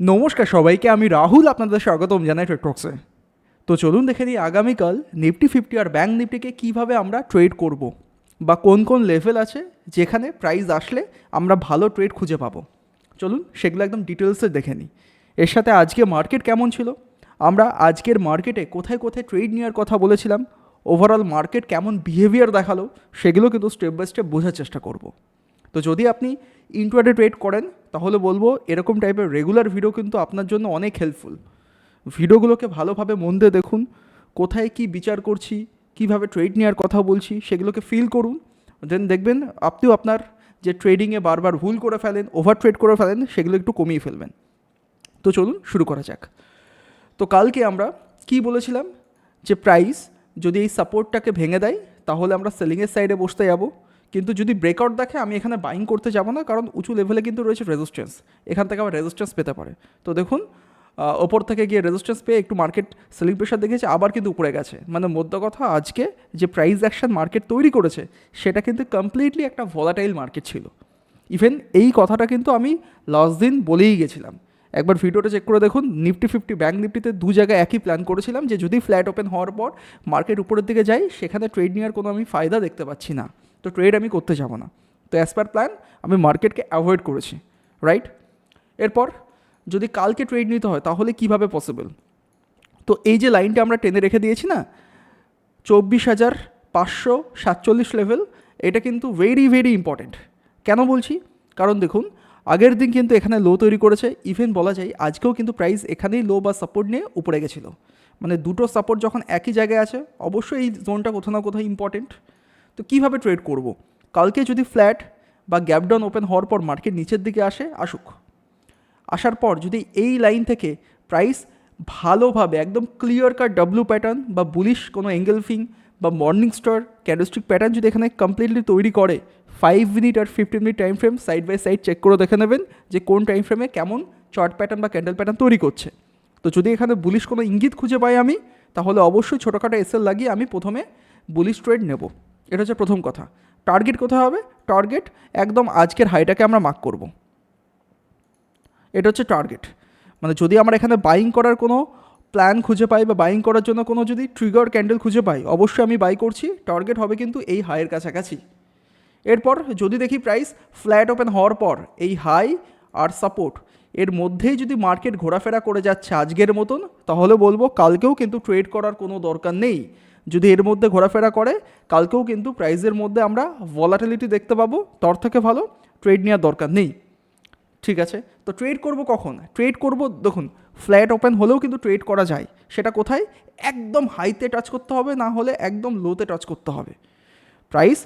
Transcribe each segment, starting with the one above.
নমস্কার সবাইকে, আমি রাহুল, আপনাদের স্বাগতম জানাই ট্রেডটক্সে তো চলুন দেখে নিই আগামীকাল নিফটি ফিফটি আর ব্যাঙ্ক নিফটিকে কীভাবে আমরা ট্রেড করব বা কোন কোন লেভেল আছে যেখানে প্রাইস আসলে আমরা ভালো ট্রেড খুঁজে পাবো। চলুন সেগুলো একদম ডিটেলসে দেখে নিই। এর সাথে আজকে মার্কেট কেমন ছিল? আমরা আজকের মার্কেটে কোথায় কোথায় ট্রেড নেওয়ার কথা বলেছিলাম? ওভারঅল মার্কেট কেমন বিহেভিয়ার দেখাল? সেগুলো কিন্তু স্টেপ বাই স্টেপ বোঝার চেষ্টা করব। তো যদি আপনি ইন্টুয়াডে ট্রেড করেন, তাহলে বলব এরকম টাইপের রেগুলার ভিডিও কিন্তু আপনার জন্য অনেক হেল্পফুল ভিডিওগুলোকে ভালোভাবে মন দিয়ে দেখুন, কোথায় কি বিচার করছি, কীভাবে ট্রেড নেওয়ার কথা বলছি, সেগুলোকে ফিল করুন দেন দেখবেন আপনিও আপনার যে ট্রেডিংয়ে বারবার ভুল করে ফেলেন ওভার ট্রেড করে ফেলেন, সেগুলো একটু কমিয়ে ফেলবেন। তো চলুন শুরু করা যাক। তো কালকে আমরা কি বলেছিলাম? যে প্রাইস যদি এই সাপোর্টটাকে ভেঙে দেয়, তাহলে আমরা সেলিংয়ের সাইডে বসতে যাব। কিন্তু যদি ব্রেকআউট দেখে, আমি এখানে বাইং করতে যাব না, কারণ উঁচু লেভেলে কিন্তু রয়েছে রেজিস্ট্যান্স এখান থেকে আবার রেজিস্ট্যান্স পেতে পারে। তো দেখুন ওপর থেকে গিয়ে রেজিস্ট্যান্স পেয়ে একটু মার্কেট সেলিং প্রেশার দেখেছে আবার কিন্তু উপরে গেছে। মানে মধ্য কথা, আজকে যে প্রাইস অ্যাকশন মার্কেট তৈরি করেছে, সেটা কিন্তু কমপ্লিটলি একটা ভলাটাইল মার্কেট ছিল। ইভেন এই কথাটা কিন্তু আমি লাস্ট দিন বলেই গেছিলাম। একবার ভিডিওটা চেক করে দেখুন নিফটি ফিফটি ব্যাঙ্ক নিফটিতে দু জায়গায় একই প্ল্যান করেছিলাম, যে যদি ফ্ল্যাট ওপেন হওয়ার পর মার্কেট উপরের দিকে যাই সেখানে ট্রেড নেওয়ার কোনো আমি ফায়দা দেখতে পাচ্ছি না। তো ট্রেড আমি করতে যাব না। তো অ্যাজ পার প্ল্যান আমি মার্কেটকে অ্যাভয়েড করেছি রাইট এরপর যদি কালকে ট্রেড নিতে হয়, তাহলে কীভাবে পসিবল তো এই যে লাইনটা আমরা টেনে রেখে দিয়েছি না, চব্বিশ হাজার পাঁচশো সাতচল্লিশ লেভেল এটা কিন্তু ভেরি ভেরি ইম্পর্ট্যান্ট কেন বলছি? কারণ দেখুন, আগের দিন কিন্তু এখানে লো তৈরি করেছে ইভেন বলা যায় আজকেও কিন্তু প্রাইস এখানেই লো বা সাপোর্ট নিয়ে উপরে গেছিল। মানে দুটো সাপোর্ট যখন একই জায়গায় আছে, অবশ্যই এই জোনটা কোথাও না কোথাও ইম্পর্টেন্ট তো কীভাবে ট্রেড করব? কালকে যদি ফ্ল্যাট বা গ্যাপডাউন ওপেন হওয়ার পর মার্কেট নিচের দিকে আসে, আসুক। আসার পর যদি এই লাইন থেকে প্রাইস ভালোভাবে, একদম ক্লিয়ার কাট ডাব্লু প্যাটার্ন বা বুলিশ কোনো এঙ্গেলফিং বা মর্নিং স্টার ক্যান্ডেলস্টিক প্যাটার্ন যদি এখানে কমপ্লিটলি তৈরি করে five minute R fifteen minute time frame side by side check করে দেখে নেবেন যে কোন টাইম ফ্রেমে কেমন চার্ট প্যাটার্ন বা ক্যান্ডেল প্যাটার্ন তৈরি করছে। তো যদি এখানে বুলিশ কোনো ইঙ্গিত খুঁজে পাই আমি, তাহলে অবশ্যই ছোটোখাটো এসএল লাগিয়ে আমি প্রথমে বুলিশ ট্রেড নেব। এটা হচ্ছে প্রথম কথা। টার্গেট কোথায় হবে? টার্গেট একদম আজকের হাইটাকে আমরা মার্ক করব। এটা হচ্ছে টার্গেট মানে যদি আমরা এখানে বাইং করার কোনো প্ল্যান খুঁজে পাই বা বাইং করার জন্য কোনো যদি ট্রিগার ক্যান্ডেল খুঁজে পাই, অবশ্যই আমি বাই করছি। টার্গেট হবে কিন্তু এই হাইয়ের কাছাকাছি। এরপর যদি দেখি প্রাইস ফ্ল্যাট ওপেন হওয়ার পর এই হাই আর সাপোর্ট এর মধ্যেই যদি মার্কেট ঘোরাফেরা করে যাচ্ছে আজকের মতন, তাহলে বলব কালকেও কিন্তু ট্রেড করার কোনো দরকার নেই। যদি এর মধ্যে ঘোরাফেরা করে, কালকেও কিন্তু প্রাইসের মধ্যে আমরা ভলাটিলিটি দেখতে পাবো। তার থেকে ভালো ট্রেড নেওয়ার দরকার নেই। ঠিক আছে? তো ট্রেড করব কখন? ট্রেড করব, দেখুন ফ্ল্যাট ওপেন হলেও কিন্তু ট্রেড করা যায়। সেটা কোথায়? একদম হাইতে টাচ করতে হবে, না হলে একদম লোতে টাচ করতে হবে। প্রাইস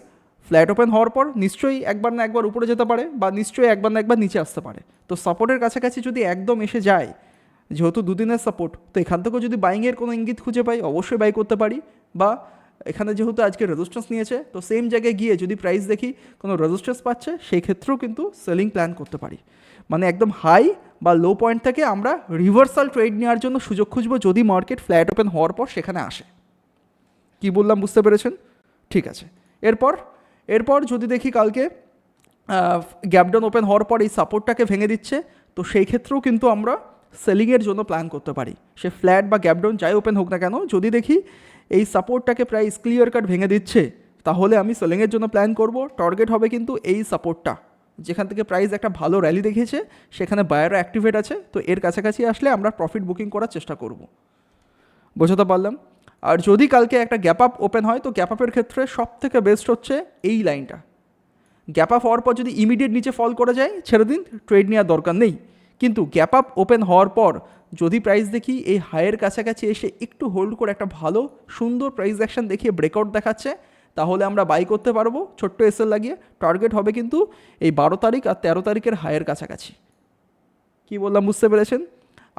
ফ্ল্যাট ওপেন হওয়ার পর নিশ্চয়ই একবার না একবার উপরে যেতে পারে বা নিশ্চয়ই একবার না একবার নিচে আসতে পারে। তো সাপোর্টের কাছাকাছি যদি একদম এসে যায়, যেহেতু দুদিনের সাপোর্ট তো এখান থেকেও যদি বাইংয়ের কোনো ইঙ্গিত খুঁজে পাই, অবশ্যই বাই করতে পারি। বা এখানে যেহেতু আজকে রেজিস্ট্যান্স নিয়েছে, তো সেম জায়গায় গিয়ে যদি প্রাইস দেখি কোনো রেজিস্ট্যান্স পাচ্ছে সেই ক্ষেত্রেও কিন্তু সেলিং প্ল্যান করতে পারি। মানে একদম হাই বা লো পয়েন্ট থেকে আমরা রিভার্সাল ট্রেড নেওয়ার জন্য সুযোগ খুঁজবো যদি মার্কেট ফ্ল্যাট ওপেন হওয়ার পর সেখানে আসে। কি বললাম বুঝতে পেরেছেন? ঠিক আছে। এরপর এরপর যদি দেখি কালকে গ্যাপডাউন ওপেন হওয়ার পর এই সাপোর্টটাকে ভেঙে দিচ্ছে, তো সেই ক্ষেত্রেও কিন্তু আমরা সেলিংয়ের জন্য প্ল্যান করতে পারি। সে ফ্ল্যাট বা গ্যাপডাউন যাই ওপেন হোক না কেন, যদি দেখি এই সাপোর্টটাকে প্রাইস ক্লিয়ার কাট ভেঙে দিচ্ছে, তাহলে আমি সেলিংয়ের জন্য প্ল্যান করব। টার্গেট হবে কিন্তু এই সাপোর্টটা, যেখান থেকে প্রাইস একটা ভালো র্যালি দেখিয়েছে, সেখানে বায়ারও অ্যাক্টিভেট আছে। তো এর কাছাকাছি আসলে আমরা প্রফিট বুকিং করার চেষ্টা করব। বোঝাতে পারলাম? আর যদি কালকে একটা গ্যাপ আপ ওপেন হয়, তো গ্যাপ আপের ক্ষেত্রে সব থেকে বেস্ট হচ্ছে এই লাইনটা গ্যাপ আপ হওয়ার পর যদি ইমিডিয়েট নিচে ফল করে যায়, ছেড়ে দিন ট্রেড নেওয়ার দরকার নেই। কিন্তু গ্যাপ আপ ওপেন হওয়ার পর যদি প্রাইস দেখি, এই হায়ের কাছাকাছি এসে একটু হোল্ড করে একটা ভালো, সুন্দর প্রাইস অ্যাকশন দেখিয়ে ব্রেকআউট দেখাচ্ছে, তাহলে আমরা বাই করতে পারব, ছোট্ট এসএল লাগিয়ে। টার্গেট হবে কিন্তু এই বারো তারিখ আর তেরো তারিখের হায়ের কাছাকাছি। কি বললাম, বুঝতে পেরেছেন?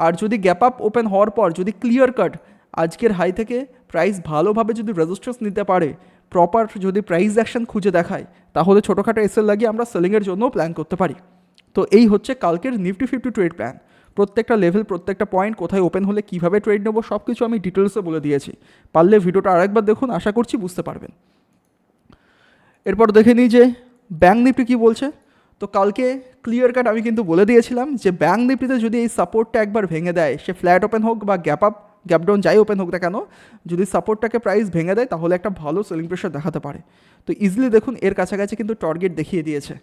আর যদি গ্যাপ আপ ওপেন হওয়ার পর, যদি ক্লিয়ার কাট আজকের হাই থেকে প্রাইস ভালোভাবে যদি রেজিস্ট্রেন্স নিতে পারে প্রপার যদি প্রাইস অ্যাকশন খুঁজে দেখায়, তাহলে ছোটোখাটো এসএল লাগিয়ে আমরা সেলিংয়ের জন্যও প্ল্যান করতে পারি। তো এই হচ্ছে কালকের নিফটি ফিফটি ট্রেড প্ল্যান প্রত্যেকটা লেভেল প্রত্যেকটা পয়েন্ট কোথায় ওপেন হলে কীভাবে ট্রেড নেব সব কিছু আমি ডিটেলসে বলে দিয়েছি। পারলে ভিডিওটা আরেকবার দেখুন, আশা করছি বুঝতে পারবেন। এরপর দেখে নিই যে ব্যাঙ্ক নিফটি কী বলছে। তো কালকে ক্লিয়ার কাট আমি কিন্তু বলে দিয়েছিলাম যে ব্যাঙ্ক নিফটিতে যদি এই সাপোর্টটা একবার ভেঙে দেয়, সে ফ্ল্যাট ওপেন হোক বা গ্যাপ আপ গ্যাপ ডাউন যাই ওপেন হোক না কেন, যদি সাপোর্টটাকে প্রাইস ভেঙে দেয় তাহলে একটা ভালো সেলিং প্রেশার দেখাতে পারে। তো ইজিলি দেখুন, এর কাছাকাছি কিন্তু টার্গেট দেখিয়ে দিয়েছে।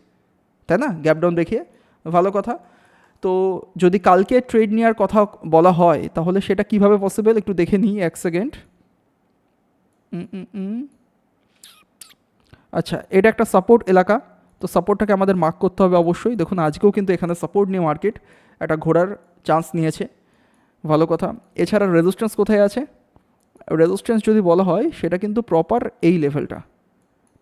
তাই না? গ্যাপ ডাউন দেখিয়ে। ভালো কথা। তো যদি কালকে ট্রেড নেওয়ার কথা বলা হয়, তাহলে সেটা কীভাবে পসিবল একটু দেখে নিই, এক সেকেন্ড আচ্ছা এটা একটা সাপোর্ট এলাকা। তো সাপোর্টটাকে আমাদের মার্ক করতে হবে অবশ্যই। দেখুন, আজকেও কিন্তু এখানে সাপোর্ট নিয়ে মার্কেট একটা ঘোরার চান্স নিয়েছে। ভালো কথা। এছাড়া রেজিস্ট্যান্স কোথায় আছে? রেজিস্ট্যান্স যদি বলা হয়, সেটা কিন্তু প্রপার এই লেভেলটা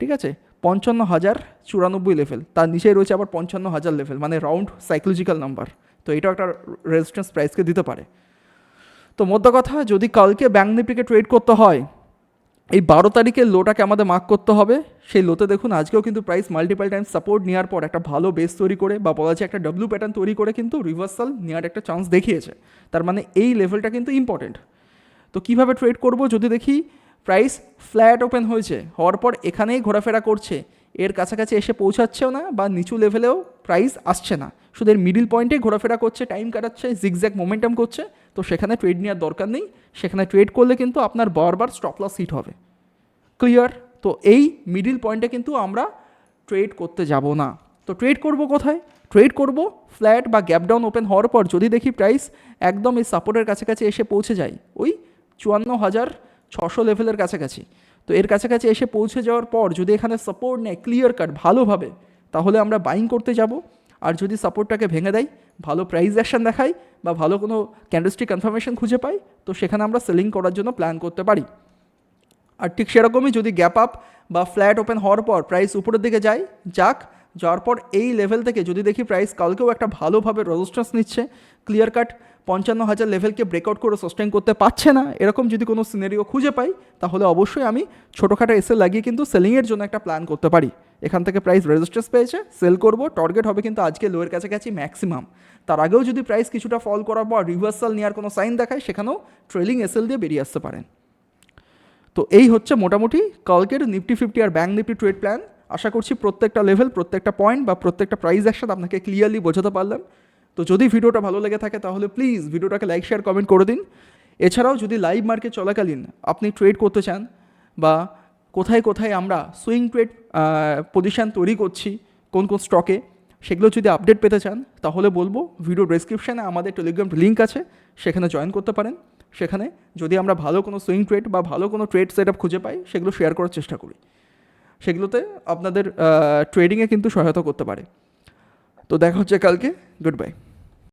ঠিক আছে? পঞ্চান্ন হাজার চুরানব্বই লেভেল তার নিচেই রয়েছে আবার পঞ্চান্ন হাজার লেভেল মানে রাউন্ড সাইকোলজিক্যাল নাম্বার তো এটাও একটা রেজিস্ট্যান্স প্রাইসকে দিতে পারে। তো মোদ্দা কথা, যদি কালকে ব্যাঙ্ক নিফটিকে ট্রেড করতে হয়, এই বারো তারিখের লোটাকে আমাদের মার্ক করতে হবে। সেই লোতে দেখুন, আজকেও কিন্তু প্রাইস মাল্টিপাল টাইম সাপোর্ট নেওয়ার পর একটা ভালো বেস তৈরি করে, বা বলা যায় একটা ডাব্লু প্যাটার্ন তৈরি করে কিন্তু রিভার্সাল নেওয়ার একটা চান্স দেখিয়েছে। তার মানে এই লেভেলটা কিন্তু ইম্পর্টেন্ট তো কীভাবে ট্রেড করব, যদি দেখি প্রাইস ফ্ল্যাট ওপেন হয়েছে, হওয়ার পর এখানেই ঘোরাফেরা করছে। এর কাছাকাছি এসে পৌঁছাচ্ছেও না বা নিচু লেভেলেও প্রাইস আসছে না। শুধু এর মিডিল পয়েন্টেই ঘোরাফেরা করছে টাইম কাটাচ্ছে জিগজ্যাক মোমেন্টাম করছে। তো সেখানে ট্রেড নেওয়ার দরকার নেই। সেখানে ট্রেড করলে কিন্তু আপনার বারবার স্টপ লস হিট হবে। ক্লিয়ার তো এই মিডিল পয়েন্টে কিন্তু আমরা ট্রেড করতে যাব না। তো ট্রেড করব কোথায়? ট্রেড করব ফ্ল্যাট বা গ্যাপ ডাউন ওপেন হওয়ার পর যদি দেখি প্রাইস একদম এই সাপোর্টের কাছাকাছি এসে পৌঁছে যায়, ওই চুয়ান্ন হাজার ছশো লেভেলের কাছাকাছি। তো এর কাছাকাছি এসে পৌঁছে যাওয়ার পর যদি এখানে সাপোর্ট নেয় ক্লিয়ার কাট ভালোভাবে, তাহলে আমরা বাইং করতে যাব। আর যদি সাপোর্টটাকে ভেঙে দেয়, ভালো প্রাইস অ্যাকশন দেখায় বা ভালো কোনো ক্যান্ডেলস্টিক কনফার্মেশন খুঁজে পাই তো সেখানে আমরা সেলিং করার জন্য প্ল্যান করতে পারি। আর ঠিক সেরকমই যদি গ্যাপ আপ বা ফ্ল্যাট ওপেন হওয়ার পর প্রাইস উপরের দিকে যায়, যাক, যাওয়ার পর এই লেভেল থেকে যদি দেখি প্রাইস কালকেও একটা ভালোভাবে রেজিস্ট্যান্স নিচ্ছে ক্লিয়ার কাট পঞ্চান্ন হাজার লেভেলকে ব্রেকআউট করে সাস্টেন করতে পারছে না, এরকম যদি কোনো সিনারিও খুঁজে পাই, তাহলে অবশ্যই আমি ছোটোখাটো এসে লাগিয়ে কিন্তু সেলিংয়ের জন্য একটা প্ল্যান করতে পারি। এখান থেকে প্রাইস রেজিস্ট্যান্স পেয়েছে সেল করব টার্গেট হবে কিন্তু আজকে লোয়ের কাছাকাছি ম্যাক্সিমাম তার আগেও যদি প্রাইস কিছুটা ফল করার পর রিভার্সাল নেওয়ার কোনো সাইন দেখায়, সেখানেও ট্রেলিং এসএল দিয়ে বেরিয়ে আসতে পারেন। তো এই হচ্ছে মোটামুটি কালকের নিফটি ফিফটি আর ব্যাঙ্ক নিফটি ট্রেড প্ল্যান আশা করছি প্রত্যেকটা লেভেল প্রত্যেকটা পয়েন্ট বা প্রত্যেকটা প্রাইস একসাথে আপনাকে ক্লিয়ারলি বোঝাতে পারলাম। তো যদি ভিডিওটা ভালো লেগে থাকে তাহলে প্লিজ ভিডিওটাকে লাইক শেয়ার কমেন্ট করে দিন। এছাড়াও যদি লাইভ মার্কেট চলাকালীন আপনি ট্রেড করতে চান বা কোথায় কোথায় আমরা সুইং ট্রেড পজিশান তৈরি করছি, কোন কোন স্টকে সেগুলো যদি আপডেট পেতে চান, তাহলে বলব ভিডিও ডেসক্রিপশানে আমাদের টেলিগ্রাম লিঙ্ক আছে, সেখানে জয়েন করতে পারেন। সেখানে যদি আমরা ভালো কোনো সুইং ট্রেড বা ভালো কোনো ট্রেড সেট খুঁজে পাই, সেগুলো শেয়ার করার চেষ্টা করি। সেগুলোতে আপনাদের ট্রেডিংয়ে কিন্তু সহায়তা করতে পারে। তো দেখা হচ্ছে কালকে গুড বাই